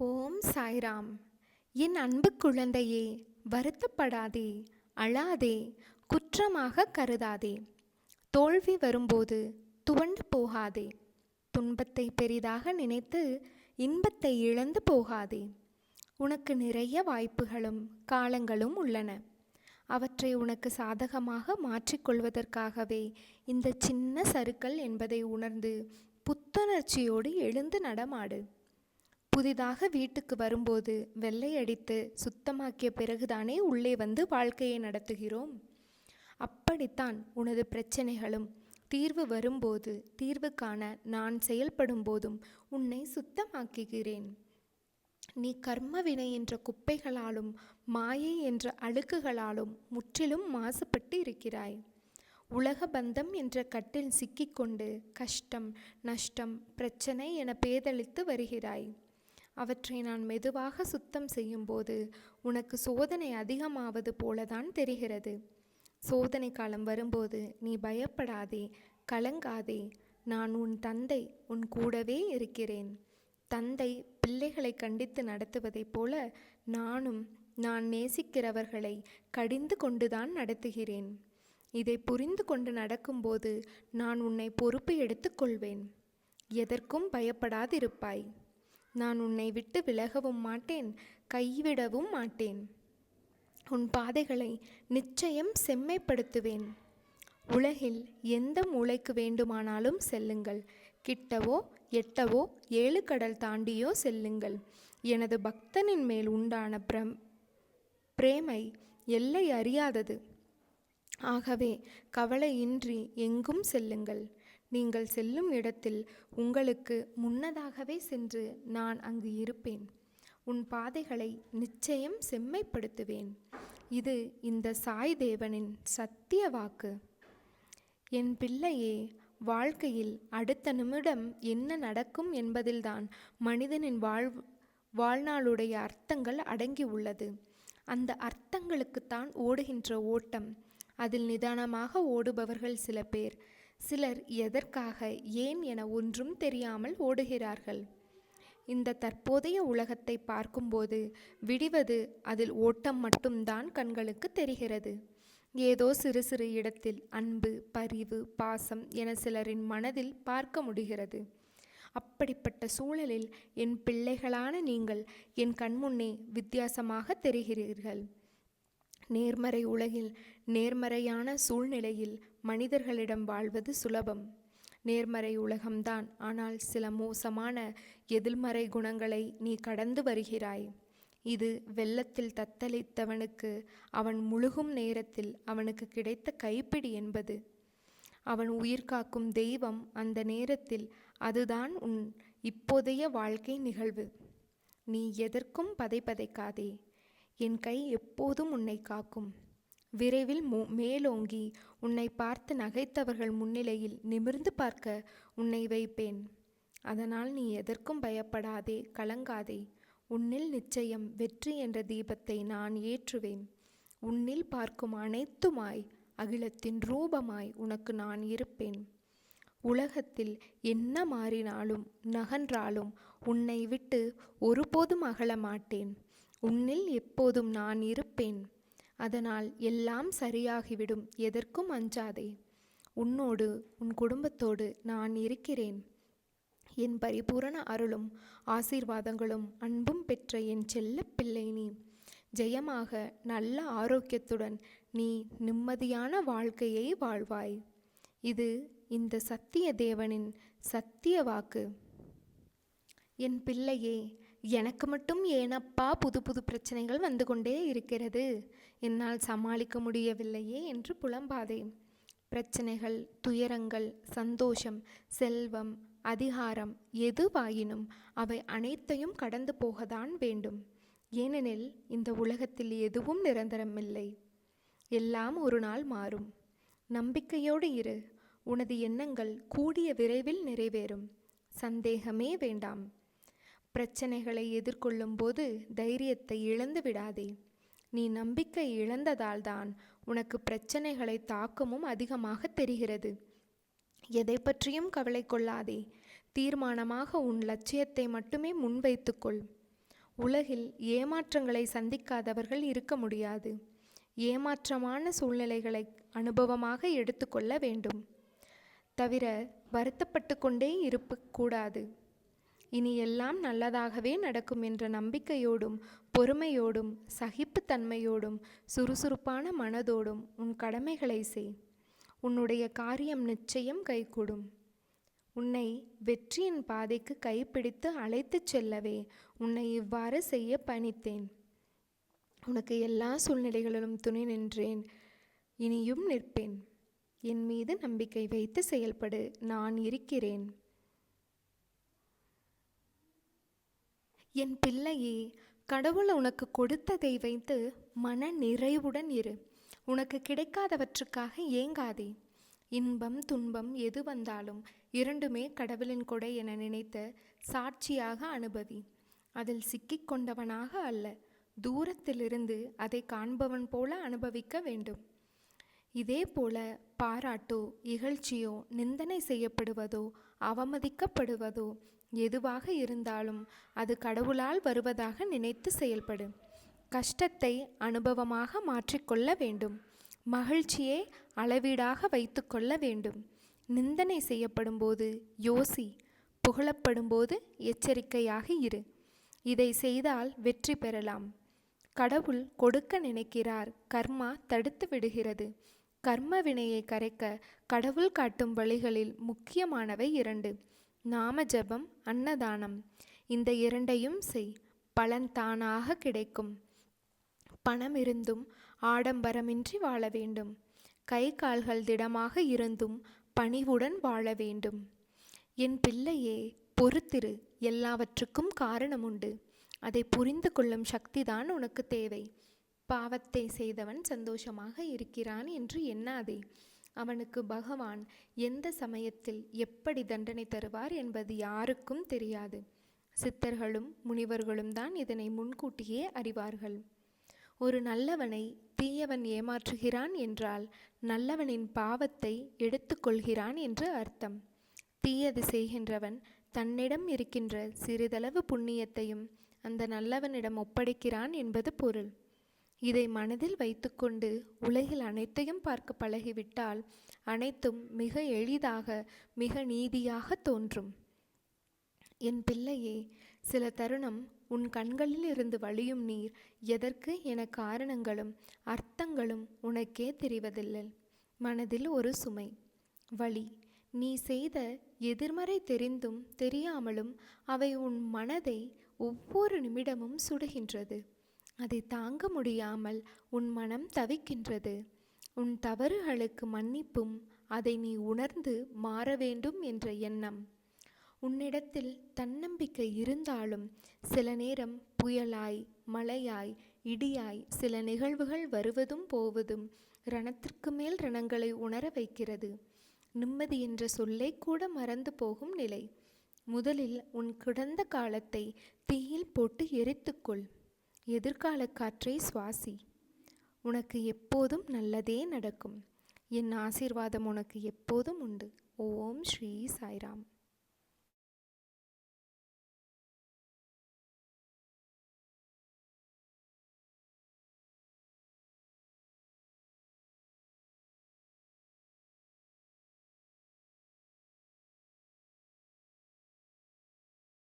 ஓம் சாய்ராம். என் அன்பு குழந்தையே வருத்தப்படாதே அழாதே குற்றமாக கருதாதே. தோல்வி வரும்போது துவண்டு போகாதே. துன்பத்தை பெரிதாக நினைத்து இன்பத்தை இழந்து போகாதே. உனக்கு நிறைய வாய்ப்புகளும் காலங்களும் உள்ளன. அவற்றை உனக்கு சாதகமாக மாற்றிக்கொள்வதற்காகவே இந்த சின்ன சருக்கள் என்பதை உணர்ந்து புத்துணர்ச்சியோடு எழுந்து நடமாடு. புதிதாக வீட்டுக்கு வரும்போது வெள்ளையடித்து சுத்தமாக்கிய பிறகுதானே உள்ளே வந்து வாழ்க்கையை நடத்துகிறோம்? அப்படித்தான் உனது பிரச்சனைகளும் தீர்வு வரும்போது தீர்வு காண நான் செயல்படும் போதும் உன்னை சுத்தமாக்குகிறேன். நீ கர்ம வினை என்ற குப்பைகளாலும் மாயை என்ற அழுக்குகளாலும் முற்றிலும் மாசுபட்டு இருக்கிறாய். உலக பந்தம் என்ற கட்டில் சிக்கிக்கொண்டு கஷ்டம் நஷ்டம் பிரச்சனை என பேதளித்து வருகிறாய். அவற்றை நான் மெதுவாக சுத்தம் செய்யும்போது உனக்கு சோதனை அதிகமாவது போலதான் தெரிகிறது. சோதனை காலம் வரும்போது நீ பயப்படாதே கலங்காதே. நான் உன் தந்தை உன் கூடவே இருக்கிறேன். தந்தை பிள்ளைகளை கண்டித்து நடத்துவதைப் போல நானும் நான் நேசிக்கிறவர்களை கடிந்து கொண்டுதான் நடத்துகிறேன். இதை புரிந்து கொண்டு நடக்கும்போது நான் உன்னை பொறுப்பு எடுத்துக்கொள்வேன் எதற்கும் பயப்படாதிருப்பாய். நான் உன்னை விட்டு விலகவும் மாட்டேன் கைவிடவும் மாட்டேன். உன் பாதைகளை நிச்சயம் செம்மைப்படுத்துவேன். உலகில் எந்த மூளைக்கு வேண்டுமானாலும் செல்லுங்கள். கிட்டவோ எட்டவோ ஏழு கடல் தாண்டியோ செல்லுங்கள். எனது பக்தனின் மேல் உண்டான பிரம் பிரேமை எல்லை அறியாதது. ஆகவே கவலையின்றி எங்கும் செல்லுங்கள். நீங்கள் செல்லும் இடத்தில் உங்களுக்கு முன்னதாகவே சென்று நான் அங்கு இருப்பேன். உன் பாதைகளை நிச்சயம் செம்மைப்படுத்துவேன். இது இந்த சாய் தேவனின் சத்திய வாக்கு. என் பிள்ளையே வாழ்க்கையில் அடுத்த நிமிடம் என்ன நடக்கும் என்பதில்தான் மனிதனின் வாழ் வாழ்நாளுடைய அர்த்தங்கள் அடங்கி உள்ளது. அந்த அர்த்தங்களுக்குத்தான் ஓடுகின்ற ஓட்டம். அதில் நிதானமாக ஓடுபவர்கள் சில பேர். சிலர் எதற்காக ஏன் என ஒன்றும் தெரியாமல் ஓடுகிறார்கள். இந்த தற்போதைய உலகத்தை பார்க்கும்போது விடிவது அதில் ஓட்டம் மட்டும்தான் கண்களுக்கு தெரிகிறது. ஏதோ சிறு சிறு இடத்தில் அன்பு பரிவு பாசம் என சிலரின் மனதில் பார்க்க முடிகிறது. அப்படிப்பட்ட சூழலில் என் பிள்ளைகளான நீங்கள் என் கண்முன்னே வித்தியாசமாக தெரிகிறீர்கள். நேர்மறை உலகில் நேர்மறையான சூழ்நிலையில் மனிதர்களிடம் வாழ்வது சுலபம். நேர்மறை உலகம்தான் ஆனால் சில மோசமான எதிர்மறை குணங்களை நீ கடந்து வருகிறாய். இது வெள்ளத்தில் தத்தளித்தவனுக்கு அவன் முழுகும் நேரத்தில் அவனுக்கு கிடைத்த கைப்பிடி என்பது. அவன் உயிர் காக்கும் தெய்வம் அந்த நேரத்தில் அதுதான் உன் இப்போதைய வாழ்க்கை நிகழ்வு. நீ எதற்கும் பதைபதைக்காதே. என் கை எப்போதும் உன்னை காக்கும். விரைவில் மோ மேலோங்கி உன்னை பார்த்து நகைத்தவர்கள் முன்னிலையில் நிமிர்ந்து பார்க்க உன்னை வைப்பேன். அதனால் நீ எதற்கும் பயப்படாதே கலங்காதே. உன்னில் நிச்சயம் வெற்றி என்ற தீபத்தை நான் ஏற்றுவேன். உன்னில் பார்க்கும் அனைத்துமாய் அகிலத்தின் ரூபமாய் உனக்கு நான் இருப்பேன். உலகத்தில் என்ன மாறினாலும் நகன்றாலும் உன்னை விட்டு ஒருபோதும் அகல மாட்டேன். உன்னில் எப்போதும் நான் இருப்பேன். அதனால் எல்லாம் சரியாகிவிடும் எதற்கும் அஞ்சாதே. உன்னோடு உன் குடும்பத்தோடு நான் இருக்கிறேன். என் பரிபூரண அருளும் ஆசீர்வாதங்களும் அன்பும் பெற்ற என் செல்ல பிள்ளை நீ. ஜெயமாக நல்ல ஆரோக்கியத்துடன் நீ நிம்மதியான வாழ்க்கையை வாழ்வாய். இது இந்த சத்திய தேவனின் சத்திய வாக்கு. என் பிள்ளையே எனக்கு மட்டும் ஏனப்பா புது புது பிரச்சனைகள் வந்து கொண்டே இருக்கிறது. என்னால் சமாளிக்க முடியவில்லையே என்று புலம்பாதே. பிரச்சனைகள் துயரங்கள் சந்தோஷம் செல்வம் அதிகாரம் எதுவாயினும் அவை அனைத்தையும் கடந்து போகத்தான் வேண்டும். ஏனெனில் இந்த உலகத்தில் எதுவும் நிரந்தரமில்லை எல்லாம் ஒரு நாள் மாறும். நம்பிக்கையோடு இரு. உனது எண்ணங்கள் கூடிய விரைவில் நிறைவேறும். சந்தேகமே வேண்டாம். பிரச்சனைகளை எதிர்கொள்ளும் போது தைரியத்தை இழந்து விடாதே. நீ நம்பிக்கை இழந்ததால்தான் உனக்கு பிரச்சனைகளை தாக்கமும் அதிகமாக தெரிகிறது. எதை பற்றியும் கவலை கொள்ளாதே. தீர்மானமாக உன் லட்சியத்தை மட்டுமே முன்வைத்துக்கொள். உலகில் ஏமாற்றங்களை சந்திக்காதவர்கள் இருக்க முடியாது. ஏமாற்றமான சூழ்நிலைகளை அனுபவமாக எடுத்துக்கொள்ள வேண்டும். தவிர வருத்தப்பட்டு கொண்டே இருப்பக்கூடாது இனி எல்லாம் நல்லதாகவே நடக்கும் என்ற நம்பிக்கையோடும் பொறுமையோடும் சகிப்புத்தன்மையோடும் சுறுசுறுப்பான மனதோடும் உன் கடமைகளை செய். உன்னுடைய காரியம் நிச்சயம் கைகூடும். உன்னை வெற்றியின் பாதைக்கு கைப்பிடித்து அழைத்துச் செல்லவே உன்னை இவ்வாறு செய்ய பணித்தேன். உனக்கு எல்லா சூழ்நிலைகளிலும் துணை நின்றேன். இனியும் நிற்பேன். என் மீது நம்பிக்கை வைத்து செயல்படு. நான் இருக்கிறேன். என் பிள்ளையே கடவுள் உனக்கு கொடுத்ததை வைத்து மன நிறைவுடன் இரு. உனக்கு கிடைக்காதவற்றுக்காக ஏங்காதே. இன்பம் துன்பம் எது வந்தாலும் இரண்டுமே கடவுளின் கொடை என நினைத்த சாட்சியாக அனுபவி. அதில் சிக்கிக் கொண்டவனாக அல்ல தூரத்திலிருந்து அதை காண்பவன் போல அனுபவிக்க வேண்டும். இதே போல பாராட்டோ இகழ்ச்சியோ நிந்தனை செய்யப்படுவதோ அவமதிக்கப்படுவதோ எதுவாக இருந்தாலும் அது கடவுளால் வருவதாக நினைத்து செயல்படு. கஷ்டத்தை அனுபவமாக மாற்றிக்கொள்ள வேண்டும். மகிழ்ச்சியை அளவீடாக வைத்துக்கொள்ள வேண்டும். நிந்தனை செய்யப்படும்போது யோசி புகழப்படும்போது எச்சரிக்கையாக இரு. இதை செய்தால் வெற்றி பெறலாம். கடவுள் கொடுக்க நினைக்கிறார் கர்மா தடுத்து விடுகிறது. கர்ம வினையை கரைக்க கடவுள் காட்டும் வழிகளில் முக்கியமானவை இரண்டு. நாம ஜபம் அன்னதானம். இந்த இரண்டையும் செய். பலன் தானாக கிடைக்கும். பணம் இருந்தும் ஆடம்பரமின்றி வாழ வேண்டும். கை கால்கள் திடமாக இருந்தும் பணிவுடன் வாழ வேண்டும். என் பிள்ளையே பொறுத்திரு. எல்லாவற்றுக்கும் காரணம் உண்டு அதை புரிந்து கொள்ளும் சக்திதான் உனக்கு தேவை. பாவத்தை செய்தவன் சந்தோஷமாக இருக்கிறான் என்று எண்ணாதே. அவனுக்கு பகவான் எந்த சமயத்தில் எப்படி தண்டனை தருவார் என்பது யாருக்கும் தெரியாது. சித்தர்களும் முனிவர்களும் தான் இதனை முன்கூட்டியே அறிவார்கள். ஒரு நல்லவனை தீயவன் ஏமாற்றுகிறான் என்றால் நல்லவனின் பாவத்தை எடுத்துக்கொள்கிறான் என்று அர்த்தம். தீயது செய்கின்றவன் தன்னிடம் இருக்கின்ற சிறிதளவு புண்ணியத்தையும் அந்த நல்லவனிடம் ஒப்படைக்கிறான் என்பது பொருள். இதை மனதில் வைத்துக்கொண்டு உலகில் அனைத்தையும் பார்க்க பழகிவிட்டால் அனைத்தும் மிக எளிதாக மிக நீதியாக தோன்றும். என் பிள்ளையே சில தருணம் உன் கண்களில் இருந்து வழியும் நீர் எதற்கு என காரணங்களும் அர்த்தங்களும் உனக்கே தெரிவதில்லை. மனதில் ஒரு சுமை. வழி நீ செய்த எதிர்மறை தெரிந்தும் தெரியாமலும் அவை உன் மனதை ஒவ்வொரு நிமிடமும் சுடுகின்றது. அதை தாங்க முடியாமல் உன் மனம் தவிக்கின்றது. உன் தவறுகளுக்கு மன்னிப்பும் அதை நீ உணர்ந்து மாற வேண்டும் என்ற எண்ணம். உன்னிடத்தில் தன்னம்பிக்கை இருந்தாலும் சில நேரம் புயலாய் மழையாய் இடியாய் சில நிகழ்வுகள் வருவதும் போவதும் ரணத்திற்கு மேல் ரணங்களை உணர வைக்கிறது. நிம்மதி என்ற சொல்லை கூட மறந்து போகும் நிலை. முதலில் உன் கிடந்த காலத்தை தீயில் போட்டு எரித்துக்கொள். எதிர்கால காற்றை சுவாசி. உனக்கு எப்போதும் நல்லதே நடக்கும். என் ஆசீர்வாதம் உனக்கு எப்போதும் உண்டு. ஓம் ஸ்ரீ சாய்ராம்.